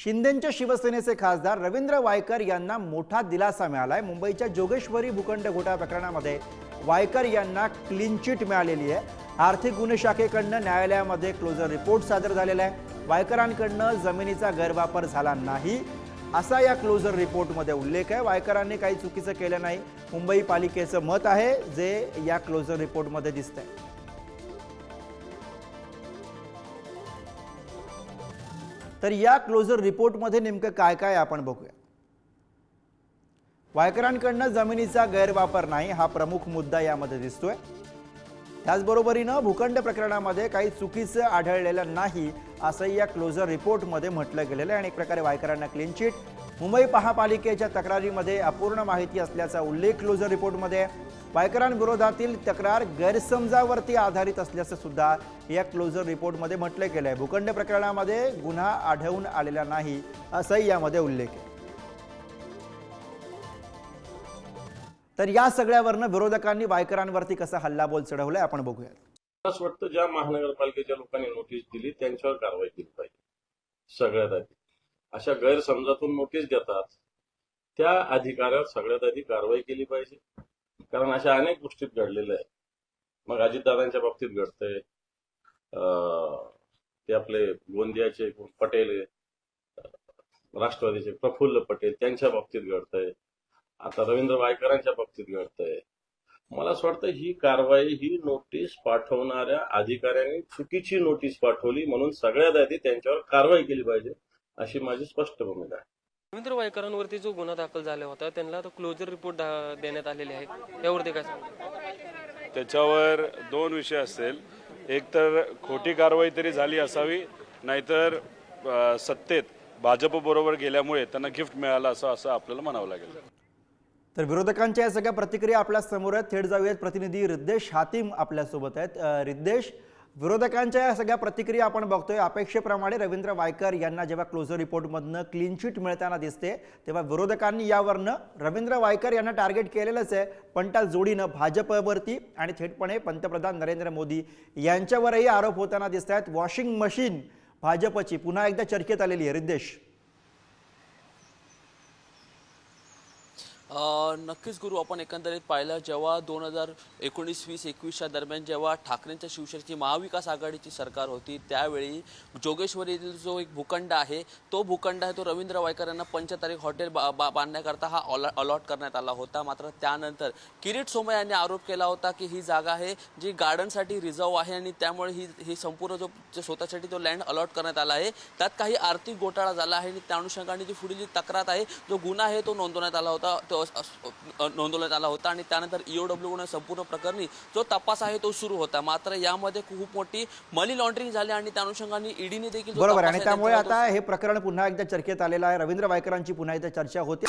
शिंदेंच्या शिवसेनेचे खासदार रवींद्र वायकर यांना मोठा दिलासा मिळालाय. मुंबईच्या जोगेश्वरी भूखंड घोटाळा प्रकरणामध्ये वायकर यांना क्लीन चिट मिळालेली आहे. आर्थिक गुन्हे शाखेकडनं न्यायालयामध्ये क्लोजर रिपोर्ट सादर झालेला आहे. वायकरांकडनं जमिनीचा गैरवापर झाला नाही असा या क्लोजर रिपोर्टमध्ये उल्लेख आहे. वायकरांनी काही चुकीचं केलं नाही. मुंबई पालिकेचं मत आहे जे या क्लोजर रिपोर्टमध्ये दिसतंय. तर या क्लोजर रिपोर्टमध्ये नेमकं काय काय आपण बघूया. वायकरांकडनं जमिनीचा गैरवापर नाही हा प्रमुख मुद्दा यामध्ये दिसतोय. त्याचबरोबरीनं भूखंड प्रकरणामध्ये काही चुकीचं आढळलेलं नाही असंही या क्लोजर रिपोर्टमध्ये म्हटलं गेलेलं आहे. आणि एक प्रकारे वायकरांना क्लीन चिट मुंबई महापालिकेच्या तक्रारीमध्ये अपूर्ण माहिती असल्याचा उल्लेख क्लोजर रिपोर्टमध्ये आहे. वायकरांविरोधातील तक्रार गैरसमजावरती आधारित असल्याचं सुद्धा या क्लोजर रिपोर्टमध्ये म्हटलं गेलं आहे भूखंड प्रकरणामध्ये गुन्हा आढळून आलेला नाही असंही यामध्ये उल्लेख आहे. तर या सगळ्यावरनं विरोधकांनी वायकरांवरती कसा हल्लाबोल चढवलाय आपण बघूया मला असं वाटतं ज्या महानगरपालिकेच्या लोकांनी नोटीस दिली त्यांच्यावर कारवाई केली पाहिजे. सगळ्यात आधी. अशा गैरसमजातून नोटीस देतात त्या अधिकाऱ्यावर सगळ्यात आधी कारवाई केली पाहिजे. कारण अशा अनेक गोष्टीत घडलेल्या आहेत. मग अजितदादांच्या बाबतीत घडतंय. अं, ते आपले गोंदियाचे पटेल राष्ट्रवादीचे प्रफुल्ल पटेल त्यांच्या बाबतीत घडतंय. आता रवींद्र वायकरांच्या बाबतीत घडतंय. मला असं वाटतं ही कारवाई ही नोटीस पाठवणाऱ्या अधिकाऱ्यांनी चुकीची नोटीस पाठवली म्हणून सगळ्यात आधी त्यांच्यावर कारवाई केली पाहिजे अशी माझी स्पष्ट भूमिका आहे. रवींद्र वायकरांवरती जो गुन्हा दाखल झाला होता त्यांना तो क्लोजर रिपोर्ट देण्यात आलेले आहेत यावरती काय सांगा त्याच्यावर दोन विषय असतील. एक तर खोटी कारवाई तरी झाली असावी नाहीतर सत्तेत भाजपबरोबर गेल्यामुळे त्यांना गिफ्ट मिळालं असं असं आपल्याला म्हणावं लागेल. तर विरोधकांच्या या सगळ्या प्रतिक्रिया आपल्यासमोर आहेत. थेट जाऊयात. प्रतिनिधी रिद्देश हातीम आपल्यासोबत आहेत. रिद्देश विरोधकांच्या या सगळ्या प्रतिक्रिया आपण बघतोय. अपेक्षेप्रमाणे रवींद्र वायकर यांना जेव्हा क्लोजर रिपोर्टमधनं क्लीन चिट मिळताना दिसते तेव्हा विरोधकांनी यावरनं रवींद्र वायकर यांना टार्गेट केलेलंच आहे. पण त्या जोडीनं भाजपवरती आणि थेटपणे पंतप्रधान नरेंद्र मोदी यांच्यावरही आरोप होताना दिसत आहेत वॉशिंग मशीन भाजपची पुन्हा एकदा चर्चेत आलेली आहे. रिद्देश नक्कीच गुरु आपण एकंदरीत पाहिलं जेव्हा दोन हजार एकोणीस वीस एकवीसच्या दरम्यान जेव्हा ठाकरेंच्या शिवसेनेची महाविकास आघाडीची सरकार होती त्यावेळी जोगेश्वरीतील जो एक भूखंड आहे तो भूखंड आहे तो रवींद्र वायकर यांना पंचतारीख हॉटेल बा- बा- बांधण्याकरता हा अलॉ अलॉट करण्यात आला होता. मात्र त्यानंतर किरीट सोमय यांनी आरोप केला होता की ही जागा आहे जी गार्डनसाठी रिझर्व आहे आणि त्यामुळे ही ही संपूर्ण जो स्वतःसाठी तो लँड अलॉट करण्यात आला आहे. त्यात काही आर्थिक घोटाळा झाला आहे आणि त्या अनुषंगाने जी पुढील जी तक्रार आहे जो गुन्हा आहे तो नोंदवण्यात आला होता. तो नोंदवण्यात आला होता आणि त्यानंतर E ईओडब्ल्यू गुन्हा संपूर्ण प्रकरणी जो तपास आहे तो सुरू होता. मात्र यामध्ये खूप मोठी मनी लॉन्ड्रिंग झाली आणि त्या अनुषंगाने ईडीने देखील जो बरोबर आणि त्यामुळे आता हे प्रकरण पुन्हा एकदा चर्चेत आलेलं आहे. रवींद्र वायकरांची पुन्हा एकदा चर्चा होते.